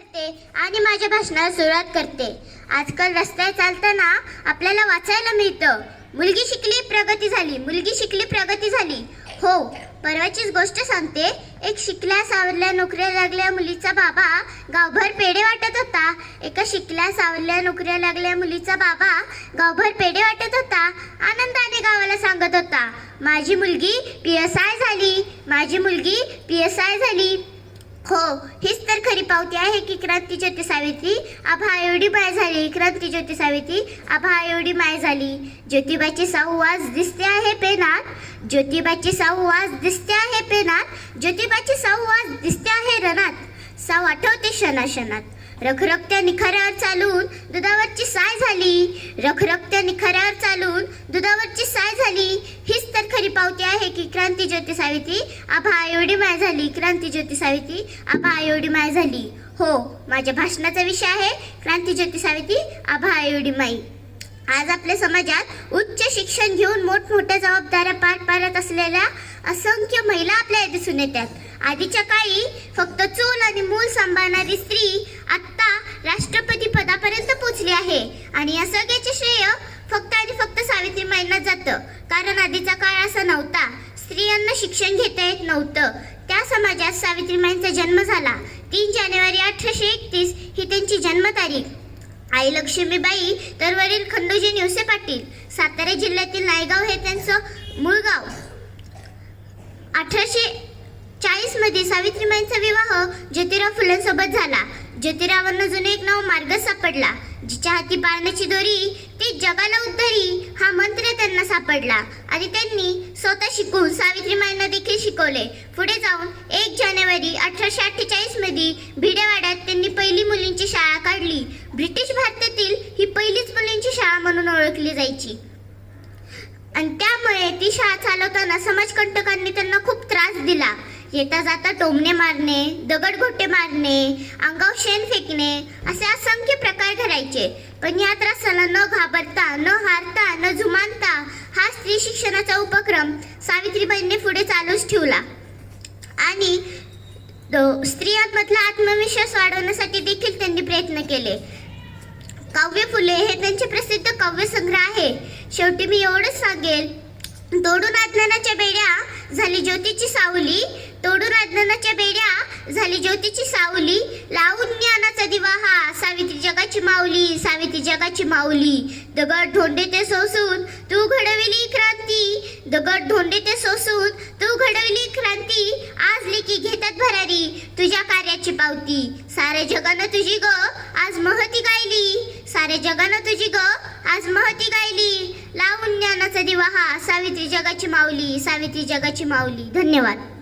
करते आणि माझ्या भाषणाला सुरुवात करते. आजकाल रस्त्यावर चालताना आपल्याला वाचायला मिळतं. मुलगी शिकली प्रगती झाली. मुलगी शिकली प्रगती झाली. हो परवाचीच गोष्ट सांगते. एक शिकल्या सावरल्या नोकऱ्या लागल्या मुलीचा बाबा गावभर पेढे वाटत होता. एका शिकल्या सावरल्या नोकऱ्या लागल्या मुलीचा बाबा गावभर पेढे वाटत होता. आनंदाने गावाला सांगत होता माझी मुलगी पी एस आय झाली. माझी मुलगी पी एस आय झाली. हो हीच तर खरी पावती आहे. की क्रांती ज्योती सावित्री आभा एवढी माय झाली. क्रांती ज्योती सावित्री आभा एवढी माय झाली. ज्योतिबाची साऊवाज दिसते आहे पेनात. ज्योतिबाची साऊवाज दिसते आहे पेनात. ज्योतिबाची साऊवाज दिसते आहे रणात साव आठवते क्षणाक्षणात. रखरखत्या निखाऱ्यावर चालून दुधावरची साय झाली. रखरखत्या निखाऱ्यावर चालून दुधावरची साय झाली. पावती आहे की क्रांती ज्योती सावित्री? आभा एवढी माय झाली. क्रांती ज्योती सावित्री? आभा एवढी माय झाली. हो माझ्या भाषणाचा विषय आहे. क्रांती ज्योती सावित्री आभा एवढी माई. आज आपल्या समाजात उच्च शिक्षण घेऊन मोठमोठ्या जबाबदाऱ्या पार पाडत असलेल्या असंख्य महिला आपल्या दिसून येतात. आधीच्या काळी फक्त चूल आणि मूल सांभाळणारी स्त्री आत्ता राष्ट्रपती पदापर्यंत पोहोचली आहे आणि या सगळ्याचे श्रेय फक्त आणि फक्त केलं जातं. कारण आधीचा काळ असा नव्हता. स्त्रियांना शिक्षण घेता येत नव्हतं. त्या समाजात सावित्रीमाईंचा जन्म झाला. तीन जानेवारी अठराशे एकतीस ही त्यांची जन्मतारीख. आई लक्ष्मीबाई तर वरील खंडोजी निवसे पाटील. सातारा जिल्ह्यातील नायगाव हे त्यांचं मूळ गाव. अठराशे चाळीसमध्ये सावित्रीबाईंचा विवाह ज्योतिराव फुलेंसोबत झाला. ज्योतिरावांना जुने एक नाव मार्ग सापडला. जिच्या हाती पाळण्याची दोरी ते जगाला उद्धरी हा मंत्र त्यांना सापडला. आणि त्यांनी स्वतः शिकून सावित्रीमाईंना देखील शिकवले. पुढे जाऊन एक जानेवारी अठराशे अठ्ठेचाळीसमध्ये भिडेवाड्यात त्यांनी पहिली मुलींची शाळा काढली. ब्रिटिश भारतातील ही पहिलीच मुलींची शाळा म्हणून ओळखली जायची. आणि त्यामुळे ती शाळा चालवताना समाजकंटकांनी त्यांना खूप त्रास दिला. येता जाता टोमणे मारणे दगडगोटे मारणे अंगावर शेण फेकणे असे असंख्य प्रकार घडायचे. पण या त्रासाला न घाबरता न हारता न जुमानता हा स्त्री शिक्षणाचा उपक्रम सावित्रीबाईंनी पुढे चालूच ठेवला. आणि स्त्रियांमधला आत्मविश्वास वाढवण्यासाठी देखील त्यांनी प्रयत्न केले. काव्य फुले हे त्यांचे प्रसिद्ध काव्य संग्रह आहे. शेवटी मी एवढंच सांगेल. तोडून अज्ञानाच्या बेड्या झाली ज्योतीची सावली. तोडून अज्ञानाच्या बेड्या झाली ज्योतीची सावली. लावून ज्ञानाचा दिवा हा सावित्री जगाची माऊली सावित्री जगाची माऊली. दगड धोंडे ते सोसून तू घडविली क्रांती. दगड धोंडे ते सोसून तू घडविली क्रांती. आज लेकी घेतात भरारी तुझ्या कार्याची पावती. सारे जगानं तुझी ग आज महती गायली. सारे जगानं तुझी ग आज महती गायली. लावून दिवा हा सावित्री जगाची माऊली सावित्री जगाची माऊली. धन्यवाद.